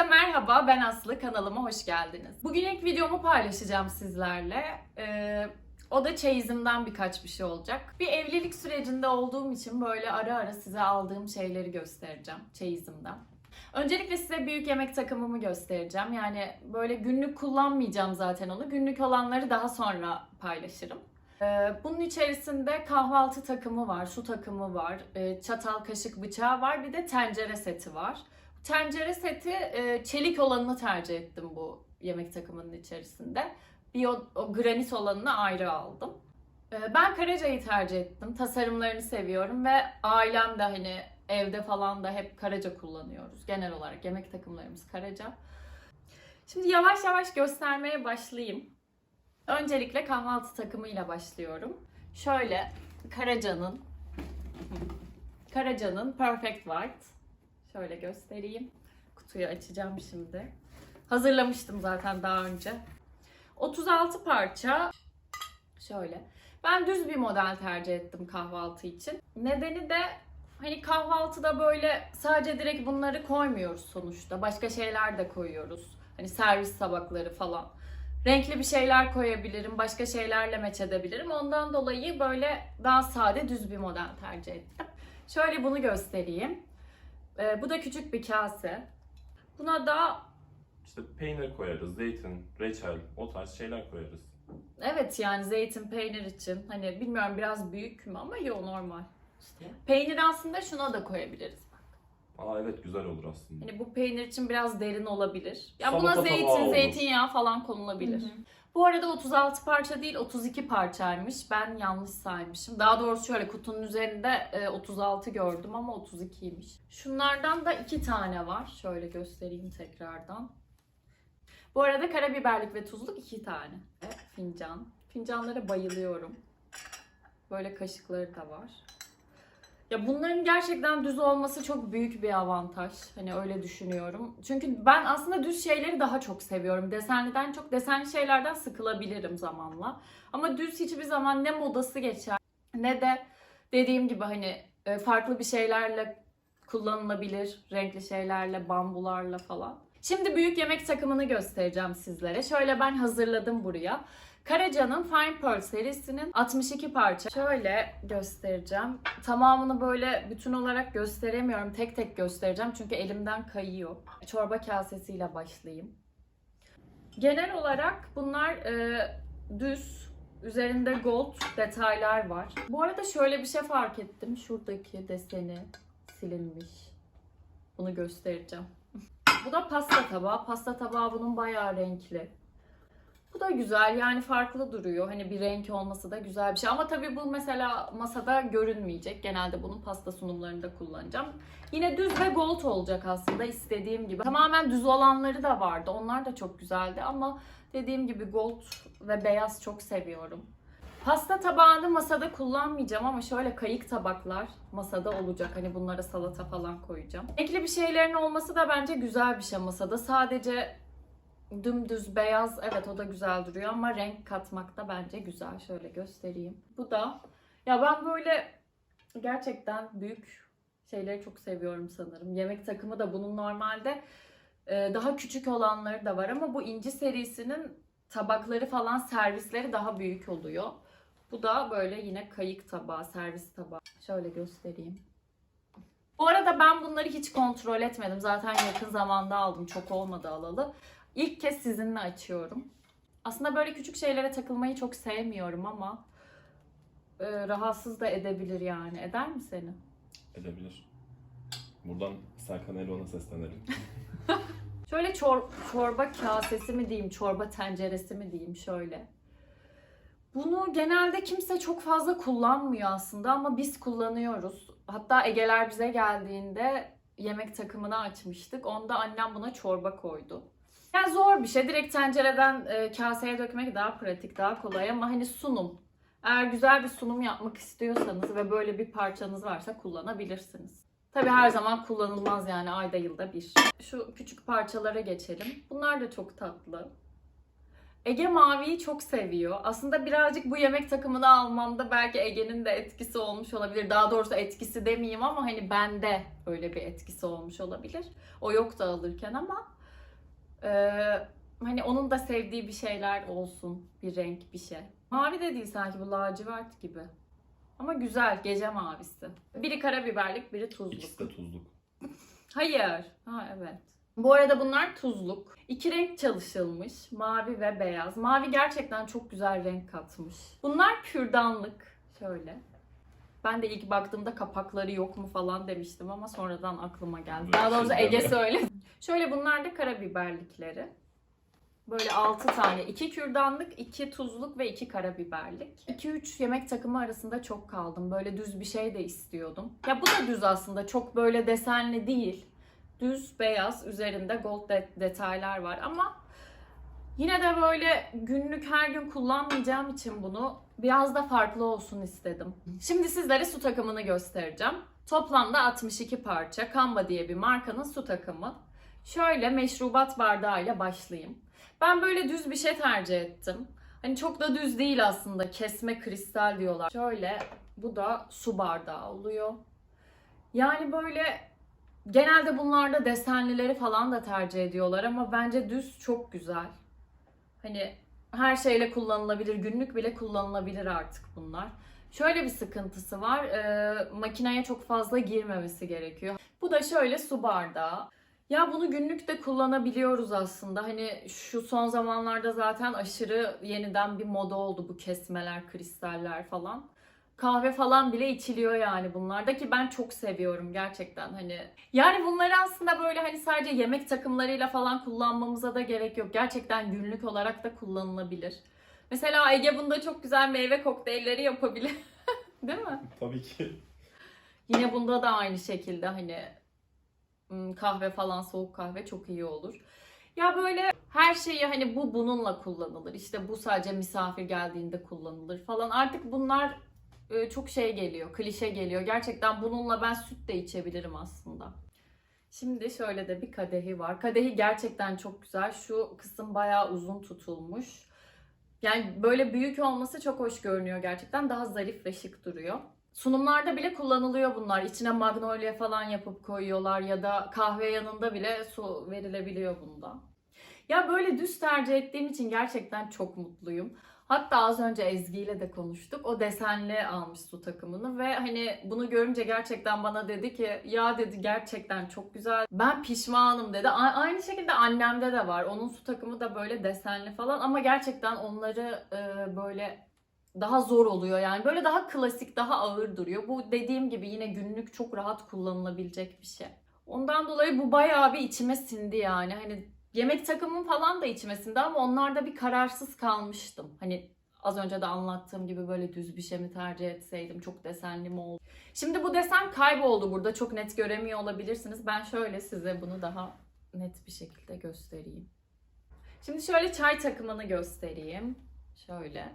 Herkese merhaba, ben Aslı. Kanalıma hoş geldiniz. Bugün ilk videomu paylaşacağım sizlerle. Ee, o da çeyizimden birkaç bir şey olacak. Bir evlilik sürecinde olduğum için böyle ara ara size aldığım şeyleri göstereceğim çeyizimden. Öncelikle size büyük yemek takımımı göstereceğim. Yani böyle günlük kullanmayacağım zaten onu. Günlük olanları daha sonra paylaşırım. Ee, Bunun içerisinde kahvaltı takımı var, su takımı var, e, çatal, kaşık, bıçağı var, bir de tencere seti var. Tencere seti e, çelik olanını tercih ettim bu yemek takımının içerisinde. Bir o, o granit olanını ayrı aldım. E, Ben Karaca'yı tercih ettim. Tasarımlarını seviyorum ve ailem de hani evde falan da hep Karaca kullanıyoruz. Genel olarak yemek takımlarımız Karaca. Şimdi yavaş yavaş göstermeye başlayayım. Öncelikle kahvaltı takımıyla başlıyorum. Şöyle Karaca'nın Karaca'nın Perfect White. Şöyle göstereyim. Kutuyu açacağım şimdi. Hazırlamıştım zaten daha önce. 36 parça. Şöyle. Ben düz bir model tercih ettim kahvaltı için. Nedeni de hani kahvaltıda böyle sadece direkt bunları koymuyoruz sonuçta. Başka şeyler de koyuyoruz. Hani servis tabakları falan. Renkli bir şeyler koyabilirim, başka şeylerle meç edebilirim. Ondan dolayı böyle daha sade düz bir model tercih ettim. Şöyle bunu göstereyim. Ee, bu da küçük bir kase. Buna da İşte peynir koyarız, zeytin, reçel, o tarz şeyler koyarız. evet yani zeytin peynir için hani bilmiyorum biraz büyük mü ama yo normal. İşte. Peynir aslında şuna da koyabiliriz. Aa evet güzel olur aslında. Hani bu peynir için biraz derin olabilir. Ya Salata buna tabağı zeytin, olur. zeytinyağı falan konulabilir. Bu arada 36 parça değil 32 parçaymış. Ben yanlış saymışım. Daha doğrusu şöyle kutunun üzerinde e, 36 gördüm ama 32'ymiş. Şunlardan da iki tane var. Şöyle göstereyim tekrardan. Bu arada karabiberlik ve tuzluk iki tane. Ve fincan. Fincanlara bayılıyorum. Böyle kaşıkları da var. Ya bunların gerçekten düz olması çok büyük bir avantaj. Hani öyle düşünüyorum. Çünkü ben aslında düz şeyleri daha çok seviyorum. Desenliden çok desenli şeylerden sıkılabilirim zamanla. Ama düz hiçbir zaman ne modası geçer ne de dediğim gibi hani e, farklı bir şeylerle kullanılabilir. Renkli şeylerle, bambularla falan. Şimdi büyük yemek takımını göstereceğim sizlere. Şöyle ben hazırladım buraya. Karaca'nın Fine Pearl serisinin 62 parça. Şöyle göstereceğim. Tamamını böyle bütün olarak gösteremiyorum. Tek tek göstereceğim çünkü elimden kayıyor. Çorba kasesiyle başlayayım. Genel olarak bunlar e, düz. Üzerinde gold detaylar var. Bu arada şöyle bir şey fark ettim. Şuradaki deseni silinmiş. Bunu göstereceğim. Bu da pasta tabağı. Pasta tabağı bunun bayağı renkli. Bu da güzel yani farklı duruyor. Hani bir renk olması da güzel bir şey. Ama tabii bu mesela masada görünmeyecek. Genelde bunun pasta sunumlarında kullanacağım. Yine düz ve gold olacak aslında istediğim gibi. Tamamen düz olanları da vardı. Onlar da çok güzeldi ama dediğim gibi gold ve beyaz çok seviyorum. Pasta tabağını masada kullanmayacağım ama şöyle kayık tabaklar masada olacak. Hani bunlara salata falan koyacağım. Renkli bir şeylerin olması da bence güzel bir şey masada. Sadece dümdüz beyaz evet o da güzel duruyor ama renk katmak da bence güzel. Şöyle göstereyim. Bu da ya ben böyle gerçekten büyük şeyleri çok seviyorum sanırım. Yemek takımı da bunun normalde e, daha küçük olanları da var ama bu inci serisinin tabakları falan servisleri daha büyük oluyor. Bu da böyle yine kayık tabağı, servis tabağı. Şöyle göstereyim. Bu arada ben bunları hiç kontrol etmedim. Zaten yakın zamanda aldım. Çok olmadı alalı. İlk kez sizinle açıyorum. Aslında böyle küçük şeylere takılmayı çok sevmiyorum ama e, rahatsız da edebilir yani. Eder mi seni? Edebilir. Buradan Serkan Elvan'a seslenelim. Şöyle çor- çorba kasesi mi diyeyim, çorba tenceresi mi diyeyim şöyle. Bunu genelde kimse çok fazla kullanmıyor aslında ama biz kullanıyoruz. Hatta Egeler bize geldiğinde yemek takımını açmıştık. Onda annem buna çorba koydu. Yani zor bir şey. Direkt tencereden e, kaseye dökmek daha pratik, daha kolay ama hani sunum. Eğer güzel bir sunum yapmak istiyorsanız ve böyle bir parçanız varsa kullanabilirsiniz. Tabii her zaman kullanılmaz yani ayda yılda bir. Şu küçük parçalara geçelim. Bunlar da çok tatlı. Ege maviyi çok seviyor. Aslında birazcık bu yemek takımını almamda belki Ege'nin de etkisi olmuş olabilir. Daha doğrusu etkisi demeyeyim ama hani bende öyle bir etkisi olmuş olabilir. O yoktu alırken ama Ee, hani onun da sevdiği bir şeyler olsun. Bir renk, bir şey. Mavi de değil sanki bu lacivert gibi. Ama güzel, gece mavisi. Biri karabiberlik, biri tuzluk. İkisi de tuzluk. Hayır. Ha evet. Bu arada bunlar tuzluk. İki renk çalışılmış. Mavi ve beyaz. Mavi gerçekten çok güzel renk katmış. Bunlar kürdanlık. Şöyle. Ben de ilk baktığımda kapakları yok mu falan demiştim ama sonradan aklıma geldi. Daha doğrusu Ege de. söyledi. Şöyle bunlar da karabiberlikleri. Böyle 6 tane. 2 kürdanlık, 2 tuzluk ve 2 karabiberlik. 2-3 yemek takımı arasında çok kaldım. Böyle düz bir şey de istiyordum. Ya bu da düz aslında. Çok böyle desenli değil. Düz beyaz üzerinde gold de- detaylar var ama yine de böyle günlük her gün kullanmayacağım için bunu biraz da farklı olsun istedim. Şimdi sizlere su takımını göstereceğim. Toplamda 62 parça. Kamba diye bir markanın su takımı. Şöyle meşrubat bardağıyla başlayayım. Ben böyle düz bir şey tercih ettim. Hani çok da düz değil aslında. Kesme kristal diyorlar. Şöyle bu da su bardağı oluyor. Yani böyle genelde bunlarda desenlileri falan da tercih ediyorlar ama bence düz çok güzel. Hani her şeyle kullanılabilir, günlük bile kullanılabilir artık bunlar. Şöyle bir sıkıntısı var. e, makineye çok fazla girmemesi gerekiyor. Bu da şöyle su bardağı. Ya bunu günlük de kullanabiliyoruz aslında. Hani şu son zamanlarda zaten aşırı yeniden bir moda oldu bu kesmeler, kristaller falan. Kahve falan bile içiliyor yani bunlarda ki ben çok seviyorum gerçekten hani. Yani bunları aslında böyle hani sadece yemek takımlarıyla falan kullanmamıza da gerek yok. Gerçekten günlük olarak da kullanılabilir. Mesela Ege bunda çok güzel meyve kokteylleri yapabilir. Değil mi? Tabii ki. Yine bunda da aynı şekilde hani kahve falan soğuk kahve çok iyi olur. Ya böyle her şeyi hani bu bununla kullanılır. İşte bu sadece misafir geldiğinde kullanılır falan. Artık bunlar çok şey geliyor, klişe geliyor. Gerçekten bununla ben süt de içebilirim aslında. Şimdi şöyle de bir kadehi var. Kadehi gerçekten çok güzel. Şu kısım bayağı uzun tutulmuş. Yani böyle büyük olması çok hoş görünüyor gerçekten. Daha zarif ve şık duruyor. Sunumlarda bile kullanılıyor bunlar. İçine magnolia falan yapıp koyuyorlar ya da kahve yanında bile su verilebiliyor bunda. Ya böyle düz tercih ettiğim için gerçekten çok mutluyum. Hatta az önce Ezgi ile de konuştuk. O desenli almış su takımını ve hani bunu görünce gerçekten bana dedi ki ya dedi gerçekten çok güzel. Ben pişmanım dedi. A- aynı şekilde annemde de var. Onun su takımı da böyle desenli falan ama gerçekten onları e, böyle daha zor oluyor yani. Böyle daha klasik, daha ağır duruyor. Bu dediğim gibi yine günlük çok rahat kullanılabilecek bir şey. Ondan dolayı bu bayağı bir içime sindi yani. Hani yemek takımım falan da içime sindi ama onlarda bir kararsız kalmıştım. Hani az önce de anlattığım gibi böyle düz bir şey mi tercih etseydim, çok desenli mi oldu. Şimdi bu desen kayboldu burada. Çok net göremiyor olabilirsiniz. Ben şöyle size bunu daha net bir şekilde göstereyim. Şimdi şöyle çay takımını göstereyim. Şöyle.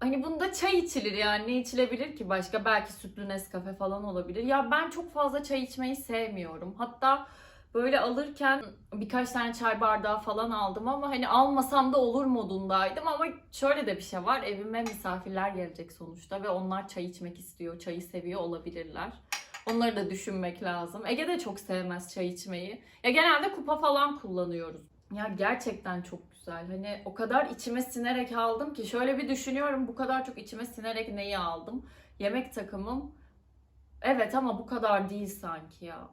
Hani bunda çay içilir yani ne içilebilir ki başka belki sütlü Nescafe falan olabilir. Ya ben çok fazla çay içmeyi sevmiyorum. Hatta böyle alırken birkaç tane çay bardağı falan aldım ama hani almasam da olur modundaydım ama şöyle de bir şey var. Evime misafirler gelecek sonuçta ve onlar çay içmek istiyor, çayı seviyor olabilirler. Onları da düşünmek lazım. Ege de çok sevmez çay içmeyi. Ya genelde kupa falan kullanıyoruz. Ya gerçekten çok güzel. Hani o kadar içime sinerek aldım ki şöyle bir düşünüyorum bu kadar çok içime sinerek neyi aldım? Yemek takımım. Evet ama bu kadar değil sanki ya.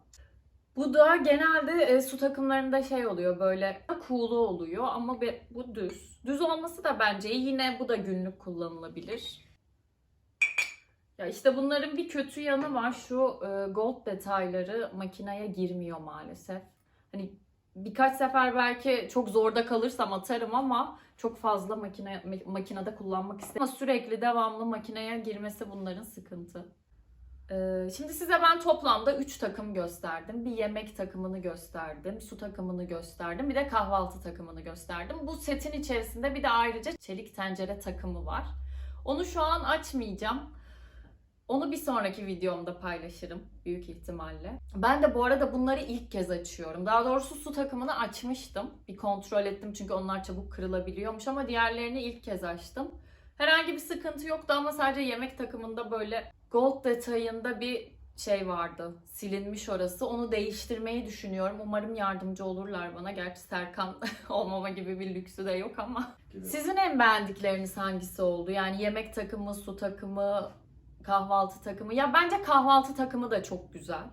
Bu da genelde e, su takımlarında şey oluyor böyle kuğulu oluyor ama be- bu düz. Düz olması da bence. Yine bu da günlük kullanılabilir. Ya işte bunların bir kötü yanı var. Şu e, gold detayları makineye girmiyor maalesef. Hani birkaç sefer belki çok zorda kalırsam atarım ama çok fazla makine makinede kullanmak istemiyorum. Ama sürekli devamlı makineye girmesi bunların sıkıntı. Ee, şimdi size ben toplamda 3 takım gösterdim. Bir yemek takımını gösterdim, su takımını gösterdim, bir de kahvaltı takımını gösterdim. Bu setin içerisinde bir de ayrıca çelik tencere takımı var. Onu şu an açmayacağım. Onu bir sonraki videomda paylaşırım büyük ihtimalle. Ben de bu arada bunları ilk kez açıyorum. Daha doğrusu su takımını açmıştım. Bir kontrol ettim çünkü onlar çabuk kırılabiliyormuş ama diğerlerini ilk kez açtım. Herhangi bir sıkıntı yoktu ama sadece yemek takımında böyle gold detayında bir şey vardı. Silinmiş orası. Onu değiştirmeyi düşünüyorum. Umarım yardımcı olurlar bana. Gerçi Serkan olmama gibi bir lüksü de yok ama. Sizin en beğendikleriniz hangisi oldu? Yani yemek takımı, su takımı, kahvaltı takımı. Ya bence kahvaltı takımı da çok güzel.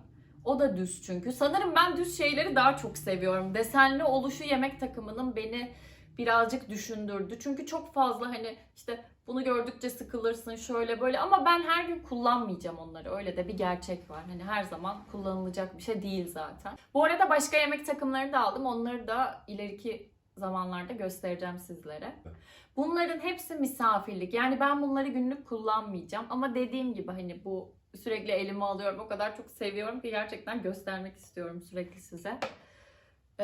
O da düz çünkü. Sanırım ben düz şeyleri daha çok seviyorum. Desenli oluşu yemek takımının beni birazcık düşündürdü. Çünkü çok fazla hani işte bunu gördükçe sıkılırsın şöyle böyle ama ben her gün kullanmayacağım onları. Öyle de bir gerçek var. Hani her zaman kullanılacak bir şey değil zaten. Bu arada başka yemek takımlarını da aldım. Onları da ileriki zamanlarda göstereceğim sizlere. Bunların hepsi misafirlik. Yani ben bunları günlük kullanmayacağım. Ama dediğim gibi hani bu sürekli elime alıyorum. O kadar çok seviyorum ki gerçekten göstermek istiyorum sürekli size. Ee,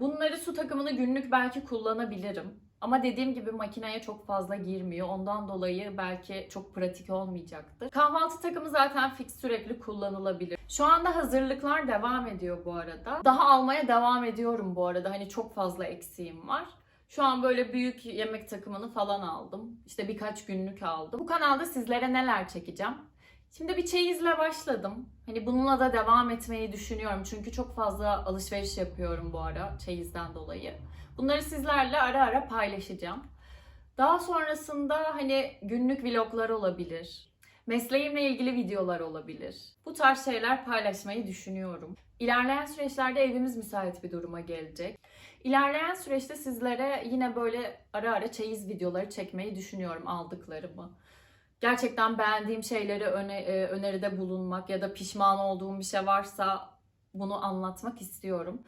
bunları su takımını günlük belki kullanabilirim. Ama dediğim gibi makineye çok fazla girmiyor. Ondan dolayı belki çok pratik olmayacaktır. Kahvaltı takımı zaten fix sürekli kullanılabilir. Şu anda hazırlıklar devam ediyor bu arada. Daha almaya devam ediyorum bu arada. Hani çok fazla eksiğim var. Şu an böyle büyük yemek takımını falan aldım. İşte birkaç günlük aldım. Bu kanalda sizlere neler çekeceğim? Şimdi bir çeyizle başladım. Hani bununla da devam etmeyi düşünüyorum. Çünkü çok fazla alışveriş yapıyorum bu ara çeyizden dolayı. Bunları sizlerle ara ara paylaşacağım. Daha sonrasında hani günlük vloglar olabilir. Mesleğimle ilgili videolar olabilir. Bu tarz şeyler paylaşmayı düşünüyorum. İlerleyen süreçlerde evimiz müsait bir duruma gelecek. İlerleyen süreçte sizlere yine böyle ara ara çeyiz videoları çekmeyi düşünüyorum aldıklarımı. Gerçekten beğendiğim şeyleri öne, e, öneride bulunmak ya da pişman olduğum bir şey varsa bunu anlatmak istiyorum.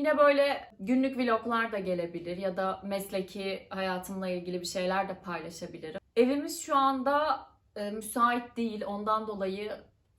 Yine böyle günlük vloglar da gelebilir ya da mesleki hayatımla ilgili bir şeyler de paylaşabilirim. Evimiz şu anda e, müsait değil. Ondan dolayı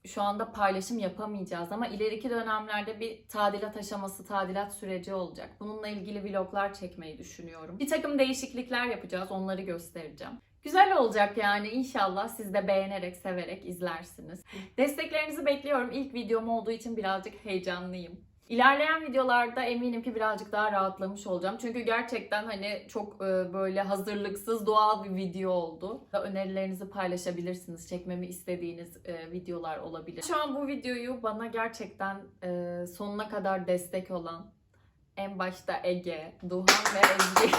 şu anda paylaşım yapamayacağız ama ileriki dönemlerde bir tadilat aşaması, tadilat süreci olacak. Bununla ilgili vloglar çekmeyi düşünüyorum. Bir takım değişiklikler yapacağız, onları göstereceğim. Güzel olacak yani inşallah siz de beğenerek, severek izlersiniz. Desteklerinizi bekliyorum. İlk videom olduğu için birazcık heyecanlıyım. İlerleyen videolarda eminim ki birazcık daha rahatlamış olacağım. Çünkü gerçekten hani çok e, böyle hazırlıksız doğal bir video oldu. Önerilerinizi paylaşabilirsiniz. Çekmemi istediğiniz e, videolar olabilir. Şu an bu videoyu bana gerçekten e, sonuna kadar destek olan en başta Ege, Duhan ve Ezgi.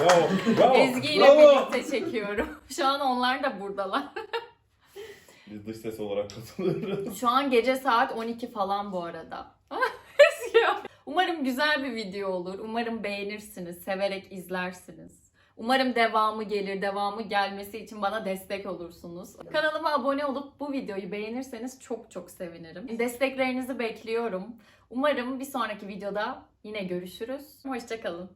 Bravo, bravo, Ezgi ile bravo. birlikte çekiyorum. Şu an onlar da buradalar. Biz dış ses olarak katılıyoruz. Şu an gece saat 12 falan bu arada. Umarım güzel bir video olur. Umarım beğenirsiniz, severek izlersiniz. Umarım devamı gelir. Devamı gelmesi için bana destek olursunuz. Kanalıma abone olup bu videoyu beğenirseniz çok çok sevinirim. Desteklerinizi bekliyorum. Umarım bir sonraki videoda yine görüşürüz. Hoşçakalın.